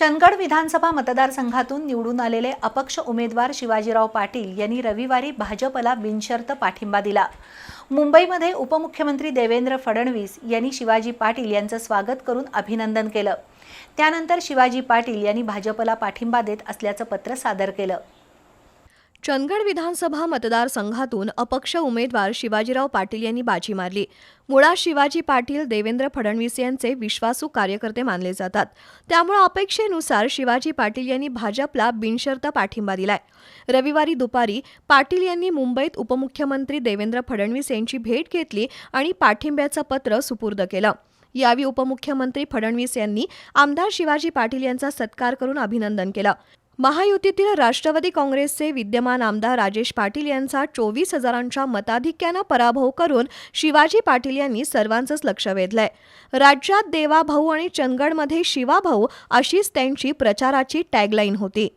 चंदगड विधानसभा मतदारसंघातून निवडून आलेले अपक्ष उमेदवार शिवाजीराव पाटील यांनी रविवारी भाजपला बिनशर्त पाठिंबा दिला. मुंबईमध्ये उपमुख्यमंत्री देवेंद्र फडणवीस यांनी शिवाजी पाटील यांचं स्वागत करून अभिनंदन केलं. त्यानंतर शिवाजी पाटील यांनी भाजपला पाठिंबा देत असल्याचं पत्र सादर केलं. चंदगड विधानसभा मतदारसंघातून अपक्ष उमेदवार शिवाजीराव पाटील यांनी बाजी मारली. मुळात शिवाजी पाटील देवेंद्र फडणवीस यांचे विश्वासू कार्यकर्ते मानले जातात. त्यामुळे अपेक्षेनुसार शिवाजी पाटील यांनी भाजपला बिनशर्त पाठिंबा दिलाय. रविवारी दुपारी पाटील यांनी मुंबईत उपमुख्यमंत्री देवेंद्र फडणवीस यांची भेट घेतली आणि पाठिंब्याचं पत्र सुपूर्द केलं. यावेळी उपमुख्यमंत्री फडणवीस यांनी आमदार शिवाजी पाटील यांचा सत्कार करून अभिनंदन केलं. महायुतीतील राष्ट्रवादी काँग्रेसचे विद्यमान आमदार राजेश पाटील यांचा चोवीस हजारांच्या मताधिक्यानं पराभव करून शिवाजी पाटील यांनी सर्वांचंच लक्ष वेधलंय. राज्यात देवाभाऊ आणि चंदगडमध्ये शिवाभाऊ अशीच त्यांची प्रचाराची टॅगलाईन होती.